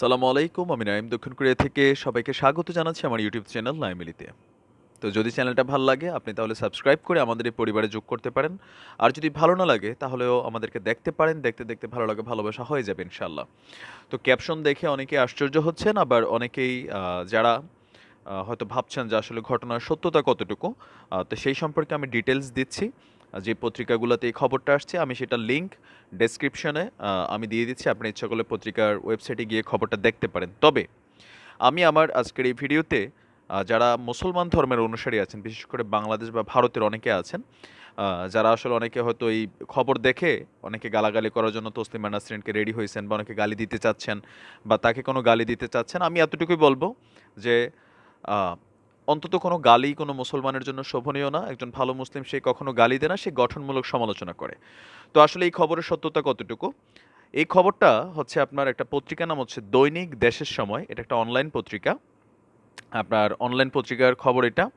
সালামু আলাইকুম, আমি নাইম দক্ষিণ কোরিয়া থেকে সবাইকে স্বাগত জানাচ্ছি আমার ইউটিউব চ্যানেল নাইমিলিতে তো যদি চ্যানেলটা ভালো লাগে, আপনি তাহলে সাবস্ক্রাইব করে আমাদের এই পরিবারে যোগ করতে পারেন। আর যদি ভালো না লাগে, তাহলেও আমাদেরকে দেখতে পারেন। দেখতে দেখতে ভালো লাগে, ভালোবাসা হয়ে যাবে ইনশাল্লাহ তো ক্যাপশন দেখে অনেকে আশ্চর্য হচ্ছেন, আবার অনেকেই যারা হয়তো ভাবছেন যে আসলে ঘটনার সত্যতা কতটুকু তো সেই সম্পর্কে আমি ডিটেলস দিচ্ছি। যে পত্রিকাগুলোতে এই খবরটা আসছে, আমি সেটা লিঙ্ক ডেসক্রিপশনে আমি দিয়ে দিচ্ছি। আপনি ইচ্ছা করলে পত্রিকার ওয়েবসাইটে গিয়ে খবরটা দেখতে পারেন। তবে আমি আমার আজকের এই ভিডিওতে যারা মুসলমান ধর্মের অনুসারী আছেন, বিশেষ করে বাংলাদেশ বা ভারতের অনেকে আছেন যারা আসলে অনেকে হয়তো এই খবর দেখে, অনেকে গালাগালি করার জন্য তসলিমা নাসরিনকে রেডি হয়েছেন বা অনেকে গালি দিতে চাচ্ছেন বা তাকে কোনো গালি দিতে চাচ্ছেন, আমি এতটুকুই বলব যে অন্তত কোনো গালি কোনো মুসলমানের জন্য শোভনীয় না। একজন ভালো মুসলিম সে কখনো গালি দেয় না, সে গঠনমূলক সমালোচনা করে। তো আসলে এই খবরের সত্যতা কতটুকু? এই খবরটা হচ্ছে আপনার একটা পত্রিকা নাম হচ্ছে দৈনিক দেশের সময়। এটা একটা অনলাইন পত্রিকা। আপনার অনলাইন পত্রিকার খবর এটা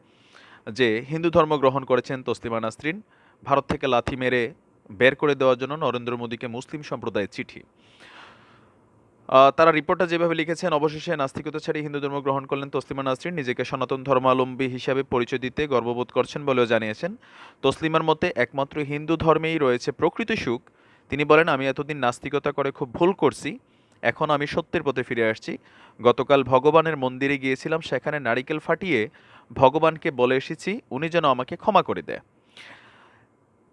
যে, হিন্দু ধর্ম গ্রহণ করেছেন তসলিমা নাসরিন। ভারত থেকে লাথি মেরে বের করে দেওয়ার জন্য নরেন্দ্র মোদীকে মুসলিম সম্প্রদায়ের চিঠি। তারা রিপোর্টটা যেভাবে লিখেছেন, অবশেষে নাস্তিকতা ছাড়িয়ে হিন্দু ধর্ম গ্রহণ করলেন তসলিমা নাসরিন। নিজেকে সনাতন ধর্মাবলম্বী হিসাবে পরিচয় দিতে গর্ববোধ করছেন বলেও জানিয়েছেন। তসলিমার মতে একমাত্র হিন্দু ধর্মেই রয়েছে প্রকৃত সুখ। তিনি বলেন, আমি এতদিন নাস্তিকতা করে খুব ভুল করছি। এখন আমি সত্যের পথে ফিরে আসছি। গতকাল ভগবানের মন্দিরে গিয়েছিলাম। সেখানে নারিকেল ফাটিয়ে ভগবানকে বলে এসেছি। উনি যেন আমাকে ক্ষমা করে দেয়।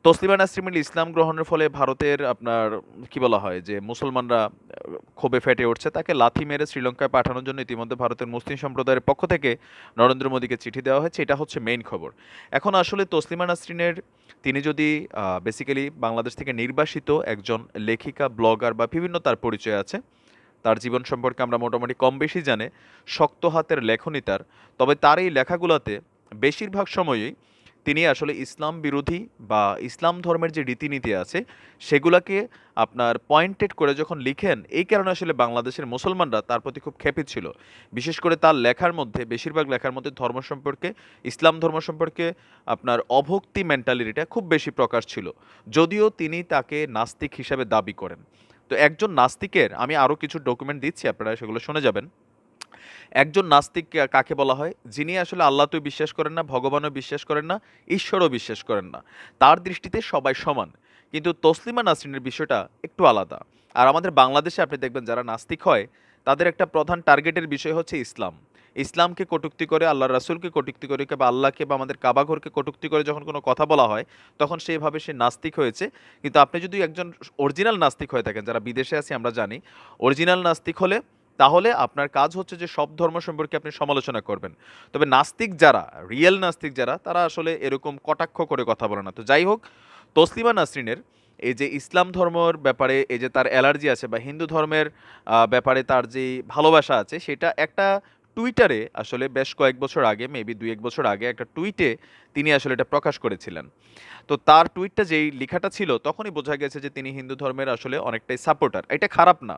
তসলিমা নাসরিমিল ইসলাম গ্রহণের ফলে ভারতের আপনার, কি বলা হয়, যে মুসলমানরা ক্ষোভে ফেটে উঠছে, তাকে লাথি মেরে শ্রীলঙ্কায় পাঠানোর জন্য ইতিমধ্যে ভারতের মুসলিম সম্প্রদায়ের পক্ষ থেকে নরেন্দ্র মোদীকে চিঠি দেওয়া হয়েছে। এটা হচ্ছে মেইন খবর। এখন আসলে তসলিমা নাসরিনের, তিনি যদি বেসিক্যালি বাংলাদেশ থেকে নির্বাসিত একজন লেখিকা ব্লগার বা বিভিন্ন তার পরিচয় আছে, তার জীবন সম্পর্কে আমরা মোটামুটি কম বেশি জানে, শক্ত হাতের লেখনী তার। তবে তার এই লেখাগুলোতে বেশিরভাগ সময়ই তিনি আসলে ইসলাম বিরোধী বা ইসলাম ধর্মের যে রীতিনীতি আছে, সেগুলাকে আপনার পয়েন্টেড করে যখন লিখেন, এই কারণে আসলে বাংলাদেশের মুসলমানরা তার প্রতি খুব ক্ষেপিত ছিল। বিশেষ করে তার লেখার মধ্যে, বেশিরভাগ লেখার মধ্যে ধর্ম সম্পর্কে, ইসলাম ধর্ম সম্পর্কে আপনার অভক্তি মেন্টালিটিটা খুব বেশি প্রকাশ ছিল। যদিও তিনি তাকে নাস্তিক হিসাবে দাবি করেন। তো একজন নাস্তিকের, আমি আরও কিছু ডকুমেন্ট দিচ্ছি, আপনারা সেগুলো শুনে যাবেন। একজন নাস্তিক কাকে বলা হয়? যিনি আসলে আল্লাহ তো বিশ্বাস করেন না, ভগবানও বিশ্বাস করেন না, ঈশ্বরও বিশ্বাস করেন না। তার দৃষ্টিতে সবাই সমান। কিন্তু তসলিমা নাসরিনের বিষয়টা একটু আলাদা। আর আমাদের বাংলাদেশে আপনি দেখবেন যারা নাস্তিক হয়, তাদের একটা প্রধান টার্গেটের বিষয় হচ্ছে ইসলাম। ইসলামকে কটুক্তি করে আল্লাহ রাসুলকে কটুক্তি করে বা আল্লাহকে বা আমাদের কাবাঘরকে কটুক্তি করে যখন কোনো কথা বলা হয়, তখন সেইভাবে সে নাস্তিক হয়েছে। কিন্তু আপনি যদি একজন অরিজিনাল নাস্তিক হয়ে থাকেন, যারা বিদেশে আছি আমরা জানি, অরিজিনাল নাস্তিক হলে তাহলে আপনার কাজ হচ্ছে যে সব ধর্ম সম্পর্কে আপনি সমালোচনা করবেন। তবে নাস্তিক যারা রিয়েল নাস্তিক যারা, তারা আসলে এরকম কটাক্ষ করে কথা বলে না। তো যাই হোক, তসলিমা নাসরিনের এই যে ইসলাম ধর্মর ব্যাপারে, এই যে তার অ্যালার্জি আছে বা হিন্দু ধর্মের ব্যাপারে তার যে ভালোবাসা আছে, সেটা একটা টুইটারে আসলে বেশ কয়েক বছর আগে মেবি দুই এক বছর আগে একটা টুইটে তিনি আসলে এটা প্রকাশ করেছিলেন। তো তার টুইটটা যেই লেখাটা ছিল, তখনই বোঝা গেছে যে তিনি হিন্দু ধর্মের আসলে অনেকটাই সাপোর্টার। এটা খারাপ না।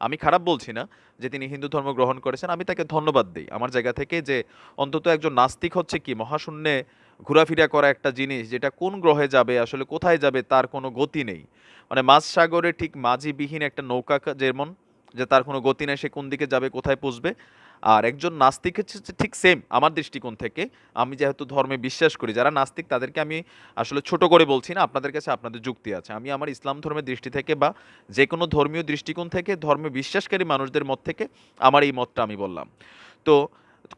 আমি খারাপ বলছি না যে তিনি হিন্দু ধর্ম গ্রহণ করেছেন, আমি তাকে ধন্যবাদ দিই। আমার জায়গা থেকে যে অন্তত একজন নাস্তিক হচ্ছে কি, মহাশূন্যে ঘোরাফেরা করা একটা জিনিস, যেটা কোন গ্রহে যাবে, আসলে কোথায় যাবে, তার কোনো গতি নেই। মানে মাঝ সাগরে ঠিক মাঝিবিহীন একটা নৌকা যেমন, যে তার কোনো গতি নেই, সে কোন দিকে যাবে, কোথায় পুষবে আর একজন নাস্তিক হচ্ছে ঠিক সেম আমার দৃষ্টিকোণ থেকে। আমি যেহেতু ধর্মে বিশ্বাস করি, যারা নাস্তিক তাদেরকে আমি আসলে ছোট করে বলছি না, আপনাদের কাছে আপনাদের যুক্তি আছে। আমি আমার ইসলাম ধর্মের দৃষ্টি থেকে বা যে কোনো ধর্মীয় দৃষ্টিকোণ থেকে ধর্মে বিশ্বাসকারী মানুষদের মত থেকে আমার এই মতটা আমি বললাম। তো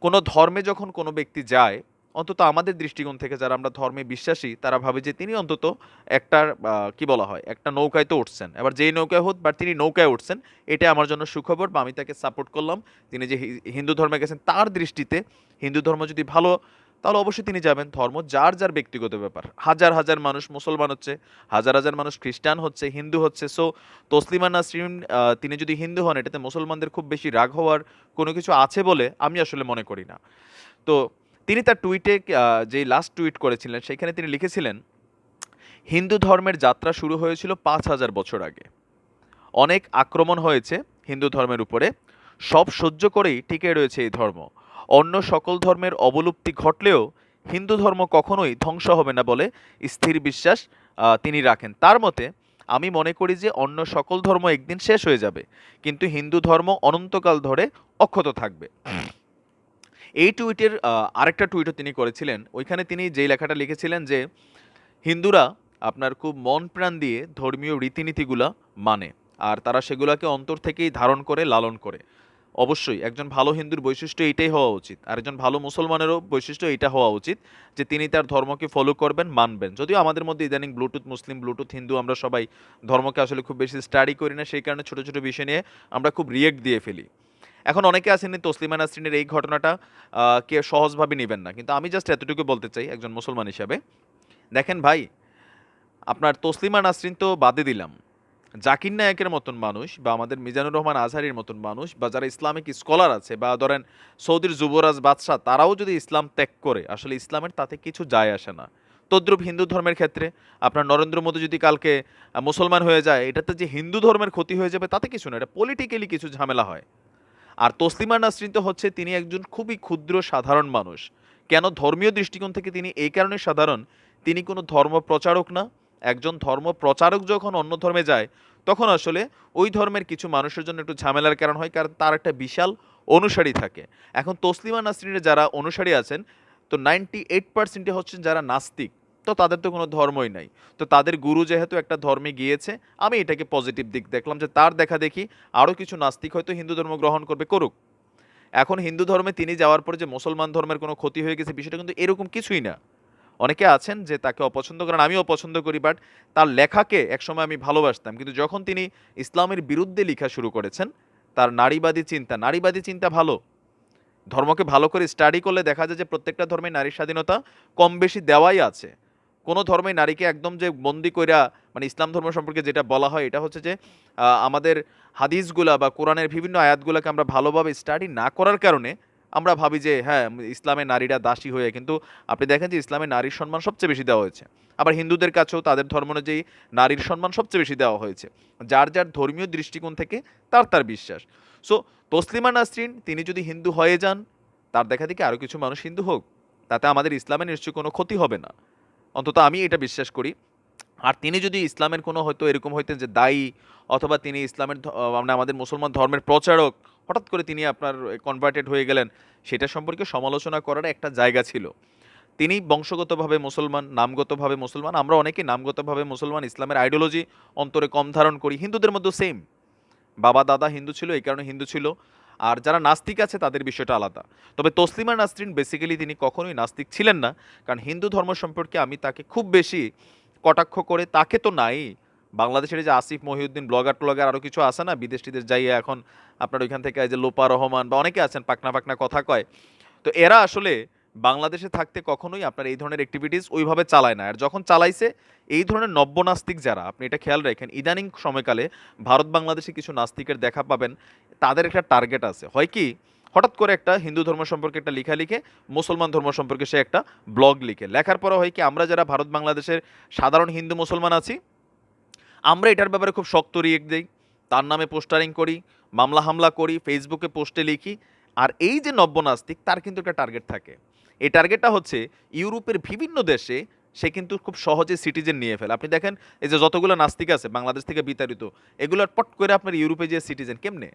কোনো ধর্মে যখন কোনো ব্যক্তি যায় অন্তত আমাদের দৃষ্টিকোণ থেকে যারা আমরা ধর্মে বিশ্বাসী, তারা ভাবে যে তিনি অন্তত একটা কি বলা হয়, একটা নৌকায় তো উঠছেন। এবার যেই নৌকায় হোক বা তিনি নৌকায় উঠছেন, এটা আমার জন্য সুখবর বা আমি তাকে সাপোর্ট করলাম। তিনি যে হিন্দু ধর্মে গেছেন, তার দৃষ্টিতে হিন্দু ধর্ম যদি ভালো, তাহলে অবশ্যই তিনি যাবেন। ধর্ম যার যার ব্যক্তিগত ব্যাপার। হাজার হাজার মানুষ মুসলমান হচ্ছে, হাজার হাজার মানুষ খ্রিস্টান হচ্ছে, হিন্দু হচ্ছে। সো তসলিমা নাসরিন তিনি যদি হিন্দু হন, এটাতে মুসলমানদের খুব বেশি রাগ হওয়ার কোনো কিছু আছে বলে আমি আসলে মনে করি না। তো তিনি তার টুইটে যে লাস্ট টুইট করেছিলেন, সেখানে তিনি লিখেছিলেন, হিন্দু ধর্মের যাত্রা শুরু হয়েছিল পাঁচ হাজার বছর আগে। অনেক আক্রমণ হয়েছে হিন্দু ধর্মের উপরে। সব সহ্য করেই টিকে রয়েছে এই ধর্ম। অন্য সকল ধর্মের অবলুপ্তি ঘটলেও হিন্দু ধর্ম কখনোই ধ্বংস হবে না বলে স্থির বিশ্বাস তিনি রাখেন। তার মতে, আমি মনে করি যে অন্য সকল ধর্ম একদিন শেষ হয়ে যাবে, কিন্তু হিন্দু ধর্ম অনন্তকাল ধরে অক্ষত থাকবে। এই টুইটের আরেকটা টুইটও তিনি করেছিলেন। ওইখানে তিনি যেই লেখাটা লিখেছিলেন যে, হিন্দুরা আপনার খুব মন প্রাণ দিয়ে ধর্মীয় রীতিনীতিগুলা মানে আর তারা সেগুলোকে অন্তর থেকেই ধারণ করে, লালন করে। অবশ্যই, একজন ভালো হিন্দুর বৈশিষ্ট্য এইটাই হওয়া উচিত। আর একজন ভালো মুসলমানেরও বৈশিষ্ট্য এটা হওয়া উচিত যে, তিনি তার ধর্মকে ফলো করবেন, মানবেন। যদিও আমাদের মধ্যে ইদানিং ব্লুটুথ, মুসলিম ব্লুটুথ, হিন্দু আমরা সবাই ধর্মকে আসলে খুব বেশি স্টাডি করি না, সেই কারণে ছোটো ছোটো বিষয় নিয়ে আমরা খুব রিয়েক্ট দিয়ে ফেলি। এখন অনেকে আছেন তসলিমা নাসরিনের এই ঘটনাটা কে সহজভাবে নেবেন না। কিন্তু আমি জাস্ট এতটুকু বলতে চাই একজন মুসলমান হিসাবে। দেখেন ভাই, আপনার তসলিমা নাসরিন তো বাদে দিলাম। জাকির নায়কের মতন মানুষ বা আমাদের মিজানুর রহমান আজহারির মতন মানুষ বা যারা ইসলামিক স্কলার আছে বা ধরেন সৌদির যুবরাজ বাদশাহ, তারাও যদি ইসলাম ত্যাগ করে, আসলে ইসলামের তাতে কিছু যায় আসে না। তদ্রুপ হিন্দু ধর্মের ক্ষেত্রে আপনার নরেন্দ্র মোদী যদি কালকে মুসলমান হয়ে যায়, এটাতে যে হিন্দু ধর্মের ক্ষতি হয়ে যাবে তাতে কিছু না, এটা পলিটিক্যালি কিছু ঝামেলা হয়। আর তসলিমা নাসরিন তো হচ্ছে তিনি একজন খুবই ক্ষুদ্র সাধারণ মানুষ। কেন ধর্মীয় দৃষ্টিকোণ থেকে তিনি এই কারণে সাধারণ? তিনি কোনো ধর্ম প্রচারক না। একজন ধর্ম প্রচারক যখন অন্য ধর্মে যায়, তখন আসলে ওই ধর্মের কিছু মানুষের জন্য একটু ঝামেলার কারণ হয়, কারণ তার একটা বিশাল অনুসারী থাকে। এখন তসলিমা নাসরিনের যারা অনুসারী আছেন, তো নাইনটি এইট পার্সেন্টে হচ্ছেন যারা নাস্তিক। তো তাদের তো কোনো ধর্মই নাই। তো তাদের গুরু যেহেতু একটা ধর্মে গিয়েছে, আমি এটাকে পজিটিভ দিক দেখলাম যে তার দেখা দেখি আরও কিছু নাস্তিক হয়তো হিন্দু ধর্ম গ্রহণ করবে, করুক। এখন হিন্দু ধর্মে তিনি যাওয়ার পরে যে মুসলমান ধর্মের কোনো ক্ষতি হয়ে গেছে, বিষয়টা কিন্তু এরকম কিছুই না। অনেকে আছেন যে তাকে অপছন্দ করেন, আমিও অপছন্দ করি বাট তার লেখাকে একসময় আমি ভালোবাসতাম। কিন্তু যখন তিনি ইসলামের বিরুদ্ধে লেখা শুরু করেছেন, তার নারীবাদী চিন্তা নারীবাদী চিন্তা ভালো। ধর্মকে ভালো করে স্টাডি করলে দেখা যায় যে প্রত্যেকটা ধর্মে নারী স্বাধীনতা কম বেশি দেওয়াই আছে। কোনো ধর্মে নারীকে একদম যে বন্দি কইরা মানে ইসলাম ধর্ম সম্পর্কে যেটা বলা হয়, এটা হচ্ছে যে আমাদের হাদিসগুলা বা কোরআনের বিভিন্ন আয়াতগুলোকে আমরা ভালোভাবে স্টাডি না করার কারণে আমরা ভাবি যে হ্যাঁ ইসলামে নারীরা দাসী হয়ে, কিন্তু আপনি দেখেন যে ইসলামে নারীর সম্মান সবচেয়ে বেশি দেওয়া হয়েছে। আবার হিন্দুদের কাছেও তাদের ধর্ম অনুযায়ী নারীর সম্মান সবচেয়ে বেশি দেওয়া হয়েছে। যার যার ধর্মীয় দৃষ্টিকোণ থেকে তার তার বিশ্বাস। সো তসলিমা নাসরিন, তিনি যদি হিন্দু হয়ে যান, তার দেখা দেখি আরও কিছু মানুষ হিন্দু হোক, তাতে আমাদের ইসলামের নিশ্চয়ই কোনো ক্ষতি হবে না। অন্তত আমি এটা বিশ্বাস করি। আর তিনি যদি ইসলামের কোনো হয়তো এরকম হইতেন যে দায়ী অথবা তিনি ইসলামের মানে আমাদের মুসলমান ধর্মের প্রচারক, হঠাৎ করে তিনি আপনার কনভার্টেড হয়ে গেলেন, সেটা সম্পর্কে সমালোচনা করার একটা জায়গা ছিল। তিনি বংশগতভাবে মুসলমান, নামগতভাবে মুসলমান, আমরা অনেকে নামগতভাবে মুসলমান, ইসলামের আইডিওলজি অন্তরে কম ধারণ করি, হিন্দুদের মধ্যে সেম বাবা, দাদা হিন্দু ছিল, এই কারণে হিন্দু ছিল। আর যারা নাস্তিক আছে, তাদের বিষয়টা আলাদা। তবে তসলিমা নাসরিন বেসিক্যালি তিনি কখনোই নাস্তিক ছিলেন না। কারণ হিন্দু ধর্ম সম্পর্কে আমি তাকে খুব বেশি কটাক্ষ করে, তাকে তো নাই। বাংলাদেশের যে আসিফ মহিউদ্দিন ব্লগার ট্লগার আরও কিছু আছে না? বিদেশ টিদেশ যাইয়ে এখন আপনার ওইখান থেকে যে লোপা রহমান বা অনেকে আছেন, পাকনা পাকনা কথা কয়। তো এরা আসলে বাংলাদেশে থাকতে কখনোই আপনার এই ধরনের অ্যাক্টিভিটিস ওইভাবে চালায় না। আর যখন চালাইছে, এই ধরনের নব্য নাস্তিক যারা, আপনি এটা খেয়াল রাখেন, ইদানিং সময়কালে ভারত বাংলাদেশে কিছু নাস্তিকের দেখা পাবেন। তাদের একটা টার্গেট আছে। হয় কি? হঠাৎ করে একটা হিন্দু ধর্ম সম্পর্কে একটা লেখা লিখে, মুসলমান ধর্ম সম্পর্কে সে একটা ব্লগ লিখে। লেখার পরে হয় কি, আমরা যারা ভারত, বাংলাদেশের সাধারণ হিন্দু মুসলমান আছি, আমরা এটার ব্যাপারে খুব শক্ত রিয়েক্ট দিই। তার নামে পোস্টারিং করি, মামলা হামলা করি ফেসবুকে পোস্টে লিখি। আর এই যে নব্য নাস্তিক তার কিন্তু একটা টার্গেট থাকে। এই টার্গেটটা হচ্ছে, ইউরোপের বিভিন্ন দেশে সে কিন্তু খুব সহজে সিটিজেন নিয়ে ফেলে। আপনি দেখেন, এই যে যতগুলো নাস্তিক আছে, বাংলাদেশ থেকে বিতাড়িত, এগুলো পট করে আপনার ইউরোপে যে সিটিজেন কেমনে?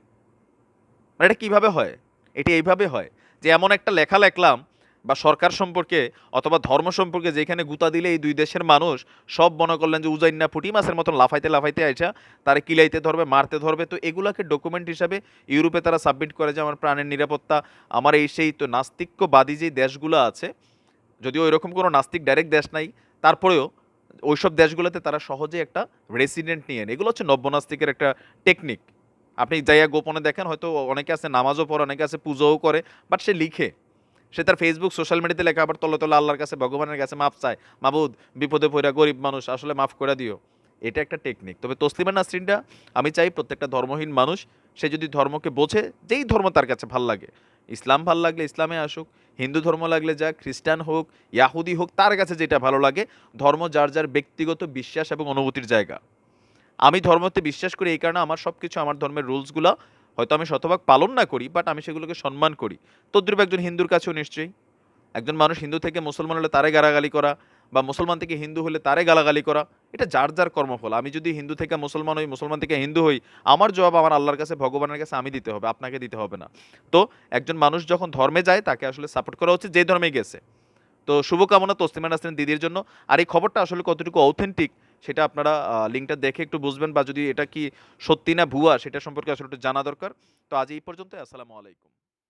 মানে এটা কীভাবে হয়? এটি এইভাবে হয় যে এমন একটা লেখা লেখলাম বা সরকার সম্পর্কে অথবা ধর্ম সম্পর্কে যেখানে গুতা দিলে এই দুই দেশের মানুষ সব মনে করলেন যে উজাইন্না পুটি মাছের মতন লাফাইতে লাফাইতে আইসা তারা কিলাইতে ধরবে, মারতে ধরবে। তো এগুলাকে ডকুমেন্ট হিসাবে ইউরোপে তারা সাবমিট করে যে আমার প্রাণের নিরাপত্তা, আমার এই সেই তো নাস্তিক্যবাদী যে দেশগুলো আছে, যদিও এরকম কোনো নাস্তিক ডাইরেক্ট দেশ নাই, তারপরেও ওইসব দেশগুলোতে তারা সহজে একটা রেসিডেন্ট নিয়ে এগুলো হচ্ছে নব্যনাস্তিকের একটা টেকনিক আপনি যাইয়া গোপনে দেখেন, হয়তো অনেকে আছে নামাজও পড়ে, অনেকে আছে পুজোও করে বাট সে লিখে। সে তার ফেসবুক সোশ্যাল মিডিয়াতে লেখা, আবার তলে তলে আল্লাহর কাছে, ভগবানের কাছে মাফ চায়। মাবুদ, বিপদে পড়া গরিব মানুষ, আসলে মাফ করে দিও। এটা একটা টেকনিক তবে তসলিমা নাসরিনটা আমি চাই প্রত্যেকটা ধর্মহীন মানুষ, সে যদি ধর্মকে বোঝে, যেই ধর্ম তার কাছে ভালো লাগে। ইসলাম ভালো লাগলে ইসলামে আসুক, হিন্দু ধর্ম লাগলে যা, খ্রিস্টান হোক, ইয়াহুদি হোক, তার কাছে যেটা ভালো লাগে, ধর্ম যার যার ব্যক্তিগত বিশ্বাস এবং অনুভূতির জায়গা। আমি ধর্মতে বিশ্বাস করি এই কারণে আমার সব কিছু আমার ধর্মের রুলসগুলো হয়তো আমি শতভাগ পালন না করি বাট আমি সেগুলোকে সম্মান করি। তদ্রূপ একজন হিন্দুর কাছেও নিশ্চয়ই। একজন মানুষ হিন্দু থেকে মুসলমান হলে তারে গালাগালি করা বা মুসলমান থেকে হিন্দু হলে তারে গালাগালি করা, এটা যার যার কর্মফল। আমি যদি হিন্দু থেকে মুসলমান হই, মুসলমান থেকে হিন্দু হই, আমার জবাব আমার আল্লাহর কাছে, ভগবানের কাছে আমি দিতে হবে, আপনাকে দিতে হবে না। তো একজন মানুষ যখন ধর্মে যায়, তাকে আসলে সাপোর্ট করা উচিত যে ধর্মে গেছে। তো শুভকামনা তসলিমা নাসরিন দিদির জন্য। আর এই খবরটা আসলে কতটুকু অথেন্টিক সেটা আপনারা লিঙ্কটা দেখে একটু বুঝবেন বা যদি এটা কি সত্যি না ভুয়া সেটা সম্পর্কে আসলে একটু জানা দরকার। তো আজ এই পর্যন্ত আসসালামু আলাইকুম।